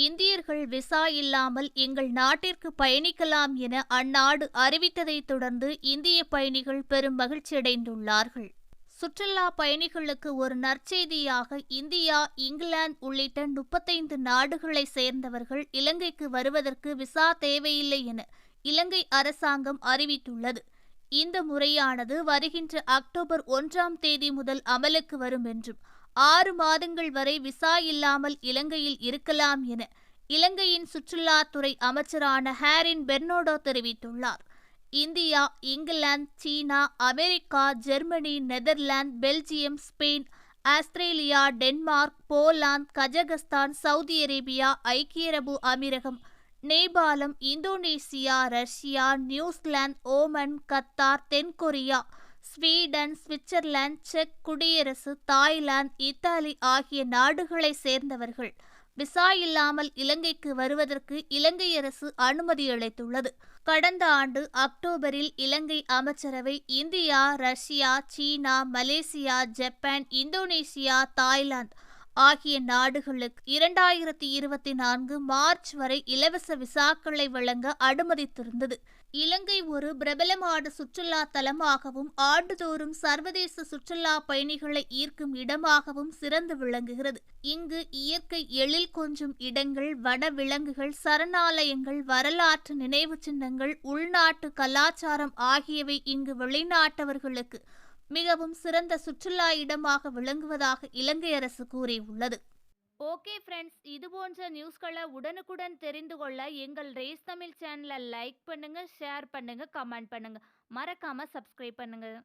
இந்தியர்கள் விசா இல்லாமல் எங்கள் நாட்டிற்கு பயணிக்கலாம் என அந்நாடு அறிவித்ததைத் தொடர்ந்து இந்திய பயணிகள் பெரும் மகிழ்ச்சியடைந்துள்ளார்கள். சுற்றுலா பயணிகளுக்கு ஒரு நற்செய்தியாக இந்தியா இங்கிலாந்து உள்ளிட்ட முப்பத்தைந்து நாடுகளை சேர்ந்தவர்கள் இலங்கைக்கு வருவதற்கு விசா தேவையில்லை என இலங்கை அரசாங்கம் அறிவித்துள்ளது. இந்த முறையானது வருகின்ற அக்டோபர் ஒன்றாம் தேதி முதல் அமலுக்கு வரும் என்றும் ஆறு மாதங்கள் வரை விசா இல்லாமல் இலங்கையில் இருக்கலாம் என இலங்கையின் சுற்றுலாத்துறை அமைச்சரான ஹாரின் பெர்னோடோ தெரிவித்துள்ளார். இந்தியா இங்கிலாந்து சீனா America Germany Netherlands Belgium Spain Australia Denmark Poland Kazakhstan Saudi Arabia ஐக்கிய அரபு அமீரகம் நேபாளம் Indonesia Russia New Zealand Oman Qatar தென்கொரியா ஸ்வீடன் சுவிட்சர்லாந்து செக் குடியரசு தாய்லாந்து இத்தாலி ஆகிய நாடுகளை சேர்ந்தவர்கள். விசா இல்லாமல் இலங்கைக்கு வருவதற்கு இலங்கை அரசு அனுமதி அளித்துள்ளது. கடந்த ஆண்டு அக்டோபரில் இலங்கை அமைச்சரவை India Russia China Malaysia Japan Indonesia Thailand ஆகிய நாடுகளுக்கு இரண்டாயிரத்தி இருபத்தி நான்கு மார்ச் வரை இலவச விசாக்களை வழங்க அனுமதித்திருந்தது. இலங்கை ஒரு பிரபலமான சுற்றுலா தலமாகவும் ஆண்டுதோறும் சர்வதேச சுற்றுலா பயணிகளை ஈர்க்கும் இடமாகவும் சிறந்து விளங்குகிறது. இங்கு இயற்கை எழில் கொஞ்சும் இடங்கள் வனவிலங்குகள் சரணாலயங்கள் வரலாற்று நினைவு சின்னங்கள் உள்நாட்டு கலாச்சாரம் ஆகியவை இங்கு வெளிநாட்டவர்களுக்கு மிகவும் சிறந்த சுற்றுலா இடமாக விளங்குவதாக இலங்கை அரசு கூறியுள்ளது. ஓகே ஃப்ரெண்ட்ஸ் இது போன்ற நியூஸ்களை உடனுக்குடன் தெரிந்து கொள்ள எங்கள் ரேஸ் தமிழ் சேனலை லைக் பண்ணுங்கள் ஷேர் பண்ணுங்கள் கமெண்ட் பண்ணுங்கள் மறக்காமல் சப்ஸ்கிரைப் பண்ணுங்கள்